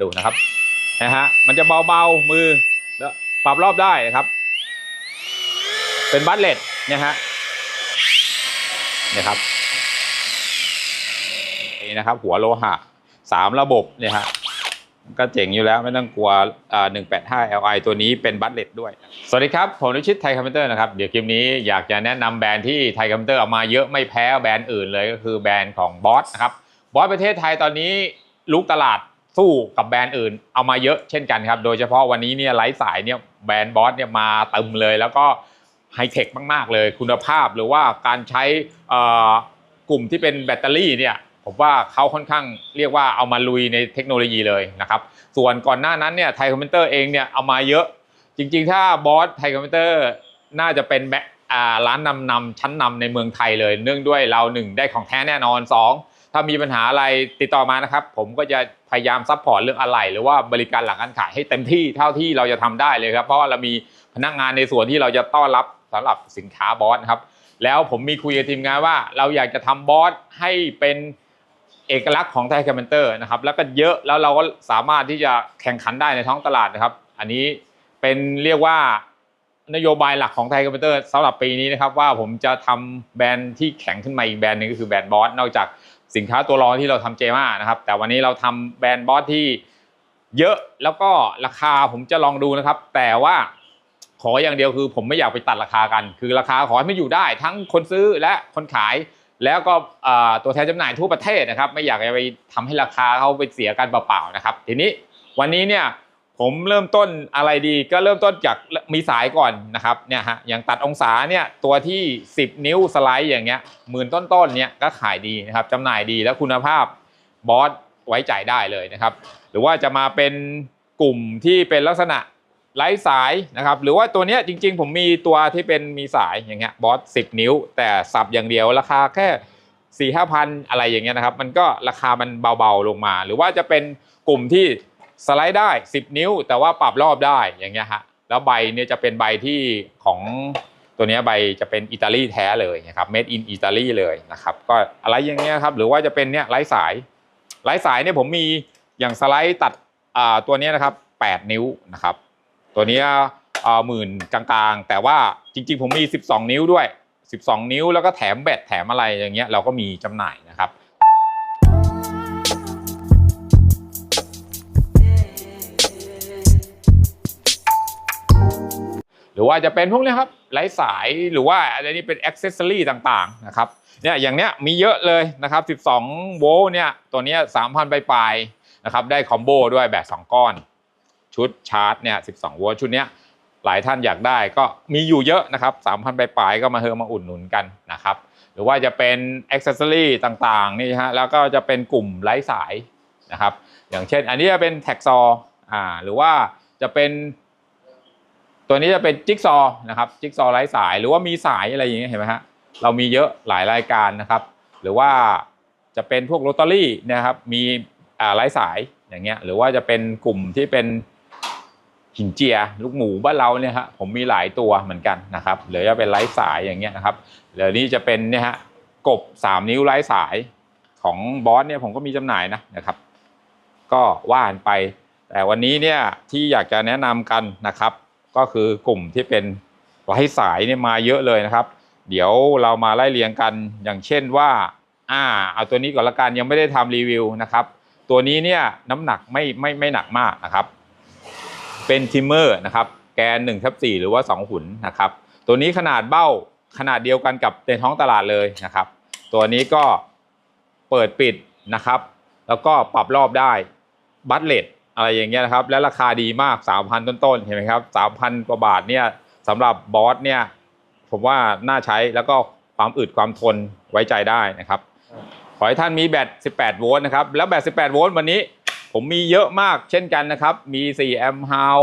ดูนะครับนะฮะมันจะเบาๆมือแล้วปรับรอบได้นะครับ เป็นบัตเลตนี่ยฮะนี่ยครับนี่นะครับ หัวโลหะสามระบบเนี่ยฮะก็เจ๋งอยู่แล้วไม่ต้องกลัวอ่า185 Li ตัวนี้เป็นบัตเลตด้วย สวัสดีครับ ผมนุชิตไทยคอมพิวเตอร์นะครับ เดี๋ยวคลิปนี้อยากจะแนะนำแบรนด์ที่ไทยคอมพิวเตอร์เอามาเยอะไม่แพ้แบรนด์อื่นเลยก็คือแบรนด์ของบอสนะครับบอสประเทศไทยตอนนี้ลุกตลาด สู้กับแบรนด์อื่น เอามาเยอะเช่นกันครับ โดยเฉพาะวันนี้เนี่ยไลฟ์สายเนี่ยแบรนด์บอสเนี่ยมาเต็มเลย แล้วก็ไฮเทคมากๆ เลยคุณภาพหรือว่าการใช้อ่อกลุ่มที่เป็นแบตเตอรี่เนี่ยผมว่าเขาค่อนข้างเรียกว่าเอามาลุยในเทคโนโลยีเลยนะครับ ส่วนก่อนหน้านั้นเนี่ยไทยคอมพิวเตอร์เองเนี่ยเอามาเยอะ จริงๆ ถ้าบอสไทยคอมพิวเตอร์น่าจะเป็นแบอ่าร้านนำนำชั้นนำในเมืองไทยเลย เนื่องด้วยเราหนึ่งได้ของแท้แน่นอนสอง ถ้ามีปัญหาอะไรติดต่อมานะครับ ผมก็จะพยายามซัพพอร์ตเรื่องอะไรหรือว่าบริการหลังการขายให้เต็มที่เท่าที่เราจะทำได้เลยครับ เพราะว่าเรามีพนักงานในส่วนที่เราจะต้อนรับสำหรับสินค้าบอสนะครับ แล้วผมมีคุยกับทีมงานว่า เราอยากจะทำบอสให้เป็นเอกลักษณ์ของไทยคอมพิวเตอร์นะครับ แล้วก็เยอะแล้วเราก็สามารถที่จะแข่งขันได้ในท้องตลาดนะครับ อันนี้เป็นเรียกว่านโยบายหลักของไทยคอมพิวเตอร์สำหรับปีนี้นะครับว่าผมจะทำแบรนด์ที่แข็งขึ้นมาอีกแบรนด์หนึงก็คือแบรนด์บอสนอกจาก สินค้าตัวรองที่เราทำเจมานะครับ แต่วันนี้เราทำแบรนด์บอสที่เยอะแล้วก็ราคาผมจะลองดูนะครับ แต่ว่าขออย่างเดียวคือผมไม่อยากไปตัดราคากัน คือราคาขอให้ไม่อยู่ได้ ทั้งคนซื้อและคนขาย แล้วก็ตัวแทนจำหน่ายทั่วประเทศนะครับ ไม่อยากจะไปทำให้ราคาเขาไปเสียกันเปล่าๆนะครับ ทีนี้วันนี้เนี่ย ผมเริ่มต้นอะไรดีก็เริ่มต้นจากมีสายก่อนนะครับเนี่ยฮะอย่างตัดองศาเนี่ยตัวที่ 10 นิ้วสไลด์อย่างเงี้ยหมื่นต้นๆเนี่ยก็ขายดีนะครับจำหน่ายดีแล้วคุณภาพบอสไว้ใจได้เลยนะครับ หรือว่าจะมาเป็นกลุ่มที่เป็นลักษณะไร้สายนะครับ หรือว่าตัวเนี้ยจริง ๆ ผมมีตัวที่เป็นมีสายอย่างเงี้ยบอสสินิ้ว แต่สับอย่างเดียวราคาแค่สี่ห้าพันอะไรอย่างเงี้ยนะครับ มันก็ราคามันเบาๆลงมา หรือว่าจะเป็นกลุ่มที่ สไลด์ได้ 10 นิ้ว แต่ว่าปรับรอบได้อย่างเงี้ยฮะแล้วใบเนี่ยจะเป็นใบที่ของตัวนี้ใบจะเป็นอิตาลีแท้เลยนะครับ made in อิตาลีเลยนะครับก็อะไรอย่างเงี้ยครับหรือว่าจะเป็นเนี่ยไร้สายไร้สายเนี่ยผมมีอย่างสไลด์ตัดอ่าตัวนี้นะครับ 8 นิ้วนะครับ ตัวนี้ยอ่าหมื่นกลางๆ แต่ว่าจริงๆ ผมมี 12 นิ้วด้วย 12 นิ้วแล้วก็แถมแบตแถมอะไรอย่างเงี้ยเราก็มีจำหน่ายนะครับ หรือว่าจะเป็นพวกนี้ครับไร้สายหรือว่าอะไรนี้เป็นอ็อกเซสซอรี่ต่างๆนะครับเนี่ยอย่างเนี้ยมีเยอะเลยนะครับ 12 โวลต์เนี่ยตัวเนี้ย3,000ปลายๆนะครับได้คอมโบด้วยแบต2ก้อน ชุดชาร์จเนี่ย12 โวลต์ชุดเนี้ยหลายท่านอยากได้ก็มีอยู่เยอะนะครับ 3,000ปลายๆก็มาเฮอมาอุดหนุนกันนะครับหรือว่าจะเป็นอ็อกเซสซอรี่ต่างๆนี่ฮะแล้วก็จะเป็นกลุ่มไร้สายนะครับอย่างเช่น อันนี้จะเป็นแท็กซออ่าหรือว่าจะเป็น ตัวนี้จะเป็นจิ๊กซอว์นะครับจิ๊กซอว์ไร้สายหรือว่ามีสายอะไรอย่างเงี้ยเห็นไหมฮะเรามีเยอะหลายรายการนะครับ หรือว่าจะเป็นพวกโรตารี่นะครับมีอ่าไร้สายอย่างเงี้ยหรือว่าจะเป็นกลุ่มที่เป็นหินเจียลูกหมูบ้านเราเนี่ยฮะผมมีหลายตัวเหมือนกันนะครับหรือจะเป็นไร้สายอย่างเงี้ยนะครับหรือนี่จะเป็นเนี่ยฮะกบ 3 นิ้วไร้สายของบอสเนี่ยผมก็มีจำหน่ายนะนะครับ ก็ว่านไป แต่วันนี้เนี่ยที่อยากจะแนะนำกันนะครับ ก็คือกลุ่มที่เป็นไร้สายเนี่ยมาเยอะเลยนะครับ เดี๋ยวเรามาไล่เรียงกันอย่างเช่นว่าอ่าเอาตัวนี้ก่อนละกันยังไม่ได้ทำรีวิวนะครับ ตัวนี้เนี่ยน้ำหนักไม่ไม่ไม่หนักมากนะครับ เป็นทิมเมอร์นะครับ แกน1ทับ4หรือว่า 2 หุ่นนะครับ ตัวนี้ขนาดเบ้าขนาดเดียวกันกับในท้องตลาดเลยนะครับ ตัวนี้ก็เปิดปิดนะครับ แล้วก็ปรับรอบได้บัตเลต อะไรอย่างเงี้ยนะครับ และราคาดีมาก 3,000 ต้นๆเห็นไหมครับ 3,000 กว่าบาทเนี่ยสำหรับบอสเนี่ยผมว่าน่าใช้แล้วก็ความอึดความทนไว้ใจได้นะครับ ขอให้ท่านมีแบต 18 โวลต์นะครับ แล้วแบต 18 โวลต์วันนี้ผมมีเยอะมากเช่นกันนะครับ มี 4 แอมป์ฮาว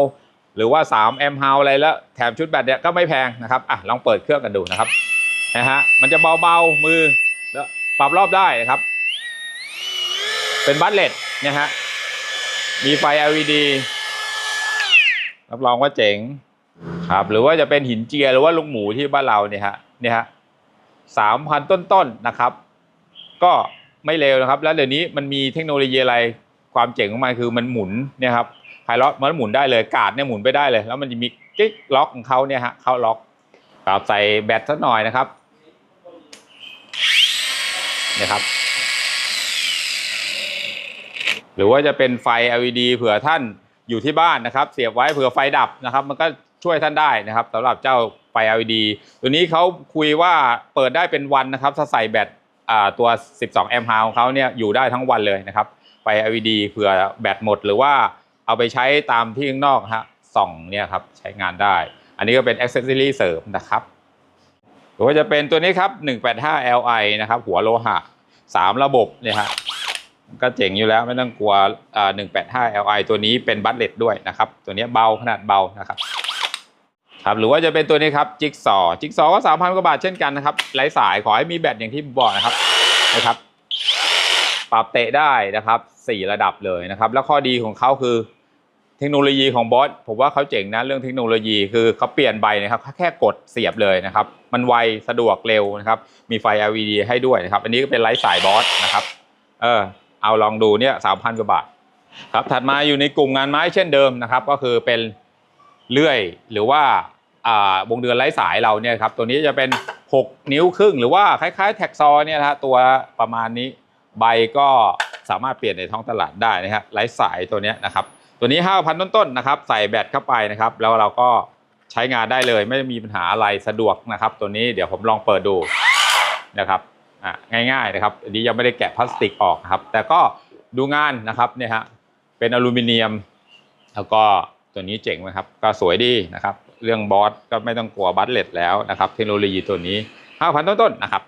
หรือว่า 3 แอมป์ฮาวอะไรแล้วแถมชุดแบตเนี่ยก็ไม่แพงนะครับอะลองเปิดเครื่องกันดูนะครับนะฮะมันจะเบาๆมือแล้วปรับรอบได้นะครับ เป็นบัตเลตเนี่ยฮะ มีไฟ LED รับรองว่าเจ๋งครับ หรือว่าจะเป็นหินเจียหรือว่าลูกหมูที่บ้านเราเนี่ยฮะเนี่ยฮะสามพันต้นๆนะครับ ก็ไม่เร็วนะครับ แล้วเดี๋ยวนี้มันมีเทคโนโลยีอะไรความเจ๋งของมันคือมันหมุนเนี่ยครับไพลอตมันหมุนได้เลยกาดเนี่ยหมุนไปได้เลย แล้วมันจะมีกิ๊กล็อกของเขาเนี่ยฮะเข้าล็อกปรับใส่แบตสักหน่อยนะครับเนี่ยครับ หรือว่าจะเป็นไฟ LED เผื่อท่านอยู่ที่บ้านนะครับ เสียบไว้เผื่อไฟดับนะครับ มันก็ช่วยท่านได้นะครับสำหรับเจ้าไฟ LED ตัวนี้เขาคุยว่าเปิดได้เป็นวันนะครับถ้าใส่แบตตัว 12 แอมป์ฮาวของเขาเนี่ยอยู่ได้ทั้งวันเลยนะครับ ไฟ LED เผื่อแบตหมด หรือว่าเอาไปใช้ตามที่ข้างนอกฮะส่องเนี่ยครับใช้งานได้ อันนี้ก็เป็น accessory เสริมนะครับหรือว่าจะเป็นตัวนี้ครับ 185 Li นะครับ หัวโลหะ 3 ระบบเนี่ยฮะ ก็เจ๋งอยู่แล้วไม่ต้องกลัวอ่า185 Li ตัวนี้เป็นบัตเลตด้วยนะครับ ตัวนี้เบาขนาดเบานะครับครับหรือว่าจะเป็นตัวนี้ครับจิ๊กซอจิ๊กซอก็3,000กว่าบาทเช่นกันนะครับไร้สายขอให้มีแบตอย่างที่บอกนะครับนะครับ ปรับเตะได้นะครับ4ระดับเลยนะครับ แล้วข้อดีของเขาคือ เทคโนโลยีของบอสผมว่าเขาเจ๋งนะเรื่องเทคโนโลยีคือเขาเปลี่ยนใบนะครับแค่กดเสียบเลยนะครับ มันไวสะดวกเร็วนะครับ มีไฟ LED ให้ด้วยนะครับ อันนี้ก็เป็นไร้สายบอสนะครับ เออ เอาลองดูเนี่ยสามพันกว่าบาทครับถัดมาอยู่ในกลุ่มงานไม้เช่นเดิมนะครับ ก็คือเป็นเลื่อยหรือว่าอ่าวงเดือนไร้สายเราเนี่ยครับตัวนี้จะเป็น 6 นิ้วครึ่ง หรือว่าคล้ายๆ แท็กซอเนี่ยนะฮะตัวประมาณนี้ใบก็สามารถเปลี่ยนในท้องตลาดได้นะฮะไร้สายตัวนี้นะครับ ตัวนี้ 5,000 ต้นๆนะครับ ใส่แบตเข้าไปนะครับ แล้วเราก็ใช้งานได้เลย ไม่มีปัญหาอะไรสะดวกนะครับ ตัวนี้เดี๋ยวผมลองเปิดดูนะครับ อะง่ายๆนะครับอันนี้ยังไม่ได้แกะพลาสติกออกครับ แต่ก็ดูงานนะครับเนี่ยฮะเป็นอลูมิเนียม แล้วก็ตัวนี้เจ๋งนะครับ ก็สวยดีนะครับ เรื่องบอสก็ไม่ต้องกลัวบัตเลตแล้วนะครับ เทคโนโลยีตัวนี้ 5,000 ต้นๆนะครับ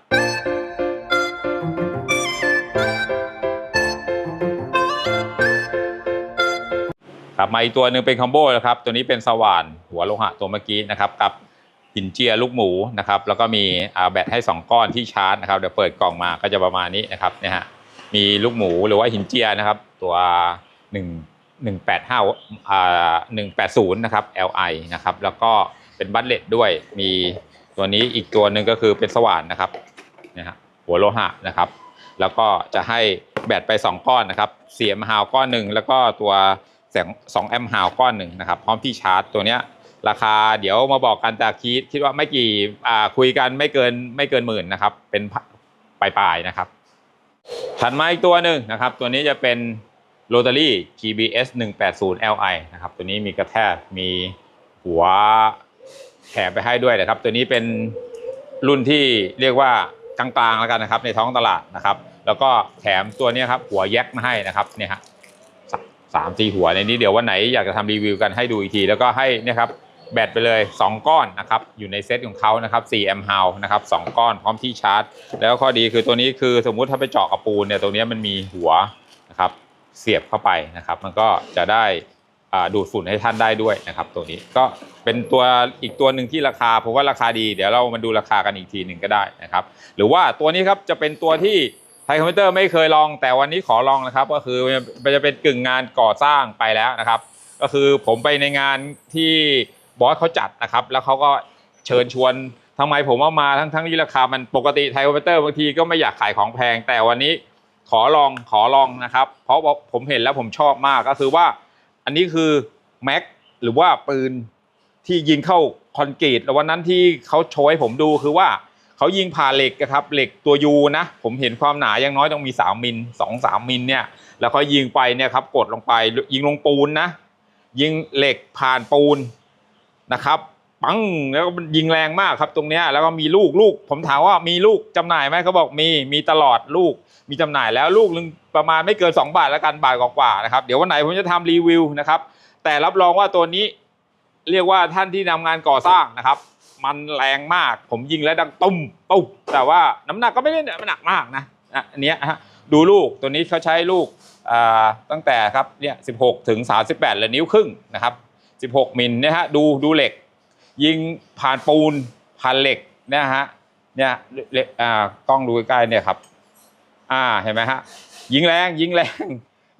ครับมาอีกตัวหนึ่งเป็นคอมโบนะครับ ตัวนี้เป็นสว่านหัวโลหะตัวเมื่อกี้นะครับกับ หินเจียลูกหมูนะครับแล้วก็มีแบตให้ 2 ก้อนที่ชาร์จนะครับเดี๋ยวเปิดกล่องมาก็จะประมาณนี้นะครับเนี่ยฮะมีลูกหมูหรือว่าหินเจียนะครับ ตัว1 185อ่า180นะครับ Li นะครับแล้วก็เป็นบัตเลตด้วยมีตัวนี้อีกตัวหนึ่งก็คือเป็นสว่านนะครับเนี่ยฮะหัวโลหะนะครับ แล้วก็จะให้แบตไป 2 ก้อนนะครับเสียมฮาวก้อนหนึ่งแล้วก็ตัวแสง2แอมป์ฮาวก้อนหนึ่งนะครับ พร้อมที่ชาร์จตัวเนี้ย ราคาเดี๋ยวมาบอกกันแต่คิดคิดว่าไม่กี่อ่าคุยกันไม่เกินไม่เกินหมื่นนะครับ เป็นปลายๆนะครับ ถัดมาอีกตัวหนึ่งนะครับ ตัวนี้จะเป็น Rotary GBS 180 Li นะครับ ตัวนี้มีกระแทกมีหัวแถมไปให้ด้วยนะครับ ตัวนี้เป็นรุ่นที่เรียกว่ากลางๆแล้วกันนะครับ ในท้องตลาดนะครับ แล้วก็แถมตัวนี้ครับหัวแยกมาให้นะครับเนี่ยฮะสามสี่หัวในนี้เดี๋ยววันไหนอยากจะทำรีวิวกันให้ดูอีกที แล้วก็ให้นี่ครับ แบตไปเลย 2 ก้อนนะครับอยู่ในเซตของเขานะครับ4 a m p h นะครับ2ก้อนพร้อมที่ชาร์จ แล้วข้อดีคือตัวนี้คือสมมุติถ้าไปเจาะกระปูนเนี่ยตรงนี้มันมีหัวนะครับเสียบเข้าไปนะครับ มันก็จะได้อาดูดฝุ่นให้ท่านได้ด้วยนะครับ ตัวนี้ก็เป็นตัวอีกตัวหนึ่งที่ราคาผมว่าราคาดี เดี๋ยวเรามาดูราคากันอีกทีหนึ่งก็ได้นะครับ หรือว่าตัวนี้ครับจะเป็นตัวที่ไทยคอมพิวเตอร์ไม่เคยลองแต่วันนี้ขอลองนะครับ ก็คือมันจะเป็นกึ่งงานก่อสร้างไปแล้วนะครับ ก็คือผมไปในงานที่ บอสเขาจัดนะครับ แล้วเขาก็เชิญชวนทำไมผมว่ามาทั้งทั้งที่ราคามันปกติไทยคอมพิวเตอร์บางทีก็ไม่อยากขายของแพง แต่วันนี้ขอลองขอลองนะครับ เพราะผมเห็นแล้วผมชอบมากก็คือว่าอันนี้คือแม็กหรือว่าปืนที่ยิงเข้าคอนกรีตแล้ววันนั้นที่เขาโชว์ให้ผมดูคือว่าเขายิงผ่าเหล็กอะครับเหล็กตัวยูนะผมเห็นความหนาอย่างน้อยต้องมี 3มิล2 3มิลเนี่ยแล้วเขายิงไปเนี่ยครับกดลงไปยิงลงปูนนะยิงเหล็กผ่านปูน นะครับปังแล้วก็ยิงแรงมากครับตรงเนี้ยแล้วก็มีลูกลูก ผมถามว่ามีลูกจำหน่ายไหมเขาบอกมีมีตลอดลูก มีจำหน่ายแล้วลูกหนึงประมาณไม่เกิน 2 บาทแล้วกันบาทกว่าๆนะครับเดี๋ยววันไหนผมจะทำรีวิวนะครับ แต่รับรองว่าตัวนี้เรียกว่าท่านที่นำงานก่อสร้างนะครับ มันแรงมากผมยิงแล้วดังตุ้มตุ้มแต่ว่าน้ำหนักก็ไม่ได้หนักมากนะอันนี้ฮะดูลูกตัวนี้เขาใช้ลูกตั้งแต่ครับเนี่ย16ถึง 38เลยนิ้วครึ่งนะครับ 16 มิลนี่ยฮะดูดูเหล็ก ยิงผ่านปูนผ่านเหล็กนี่ยฮะเนี่ยเหล็กอ่ากล้องดูใกล้ๆเนี่ยครับ อ่าเห็นไหมฮะยิงแรงยิงแรง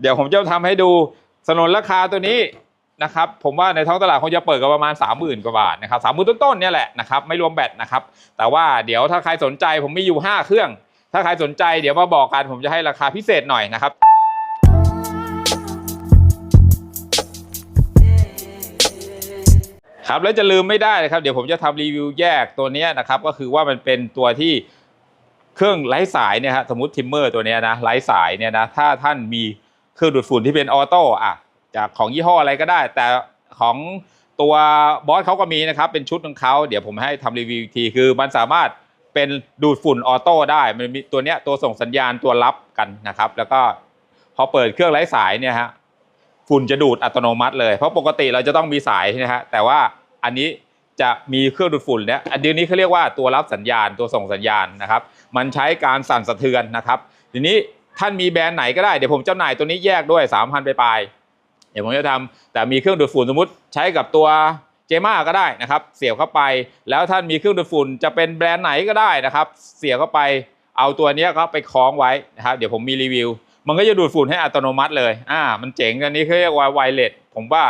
เดี๋ยวผมจะทำให้ดูสนนราคาตัวนี้นะครับผมว่าในท้องตลาดคงจะเปิดกันประมาณ 30,000 กว่าบาทนะครับสามหมื่นต้นๆเนี่ยแหละนะครับไม่รวมแบตนะครับ แต่ว่าเดี๋ยวถ้าใครสนใจผมมีอยู่ 5 เครื่อง ถ้าใครสนใจเดี๋ยวมาบอกกันผมจะให้ราคาพิเศษหน่อยนะครับ ครับแล้วจะลืมไม่ได้นะครับ เดี๋ยวผมจะทำรีวิวแยกตัวนี้นะครับ ก็คือว่ามันเป็นตัวที่เครื่องไร้สายเนี่ยฮะสมมติทิมเมอร์ตัวนี้นะไร้สายเนี่ยนะถ้าท่านมีเครื่องดูดฝุ่นที่เป็นออโต้อะจากของยี่ห้ออะไรก็ได้ แต่ของตัวบอสเขาก็มีนะครับ เป็นชุดของเขาเดี๋ยวผมให้ทำรีวิวทีคือมันสามารถเป็นดูดฝุ่นออโต้ได้มันมีตัวเนี้ยตัวส่งสัญญาณตัวรับกันนะครับ แล้วก็พอเปิดเครื่องไร้สายเนี่ยฮะ ฝุ่นจะดูดอัตโนมัติเลย เพราะปกติเราจะต้องมีสายนะฮะแต่ว่าอันนี้จะมีเครื่องดูดฝุ่นเนี่ยอันเดียวนี้เขาเรียกว่าตัวรับสัญญาณตัวส่งสัญญาณนะครับ มันใช้การสั่นสะเทือนนะครับ ทีนี้ท่านมีแบรนด์ไหนก็ได้เดี๋ยวผมจำหน่ายตัวนี้แยกด้วย 3,000 ไปปลายเดี๋ยวผมจะทำแต่มีเครื่องดูดฝุ่นสมมติใช้กับตัวเจม่าก็ได้นะครับ เสียบเข้าไป แล้วท่านมีเครื่องดูดฝุ่นจะเป็นแบรนด์ไหนก็ได้นะครับ เสียบเข้าไปเอาตัวเนี้ยก็ไปคล้องไว้นะครับ เดี๋ยวผมมีรีวิว มันก็จะดูดฝุ่นให้อัตโนมัติเลย อ่า มันเจ๋งอันนี้เขาเรียกว่าไวเลสผมว่า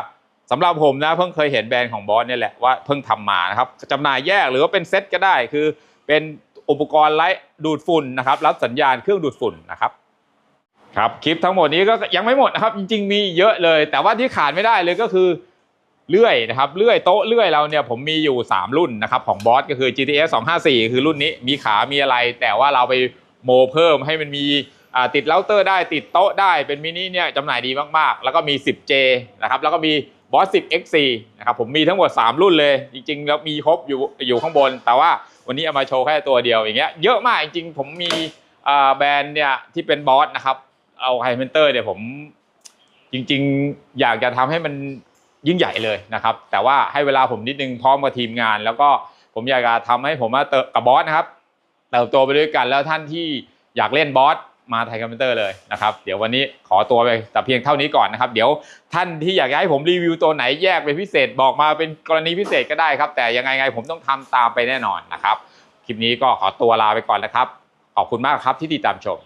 สำหรับผมนะเพิ่งเคยเห็นแบรนด์ของบอสเนี่ยแหละว่าเพิ่งทำมานะครับจำหน่ายแยกหรือว่าเป็นเซ็ตก็ได้คือเป็นอุปกรณ์ไล่ดูดฝุ่นนะครับ รับสัญญาณเครื่องดูดฝุ่นนะครับครับคลิปทั้งหมดนี้ก็ยังไม่หมดนะครับ จริง ๆ มีเยอะเลย แต่ว่าที่ขาดไม่ได้เลยก็คือเลื่อยนะครับเลื่อยโต๊ะเลื่อยเราเนี่ยผมมีอยู่ 3 รุ่นนะครับของบอสก็คือ GTS 254 คือรุ่นนี้มีขา มีอะไร แต่ว่าเราไปโมเพิ่มให้มันมี ติดเราเตอร์ได้ติดโต๊ะได้เป็นมินิเนี่ยจำหน่ายดีมากๆ แล้วก็มี 10J นะครับแล้วก็มี b o s 10 XC นะครับผมมีทั้งหมด 3 รุ่นเลย จริงๆ แล้วมีครบอยู่อยู่ข้างบน แต่ว่าวันนี้เอามาโชว์แค่ตัวเดียวอย่างเงี้ยเยอะมากจริงๆ ผมมีแบรนด์เนี่ยที่เป็นบอสนะครับเอาไฮเมนเตอร์เนี่ยผมจริงๆ อยากจะทำให้มันยิ่งใหญ่เลยนะครับ แต่ว่าให้เวลาผมนิดนึงพร้อมกับทีมงาน แล้วก็ผมอยากจะทำให้ผมมาเติกับบอสนะครับเติบโตไปด้วยกันแล้วท่านที่อยากเล่นบอส มาไทยคอมพิวเตอร์เลยนะครับ เดี๋ยววันนี้ขอตัวไปแต่เพียงเท่านี้ก่อนนะครับ เดี๋ยวท่านที่อยากให้ผมรีวิวตัวไหนแยกเป็นพิเศษบอกมาเป็นกรณีพิเศษก็ได้ครับ แต่ยังไงไงผมต้องทำตามไปแน่นอนนะครับ คลิปนี้ก็ขอตัวลาไปก่อนนะครับ ขอบคุณมากครับที่ติดตามชม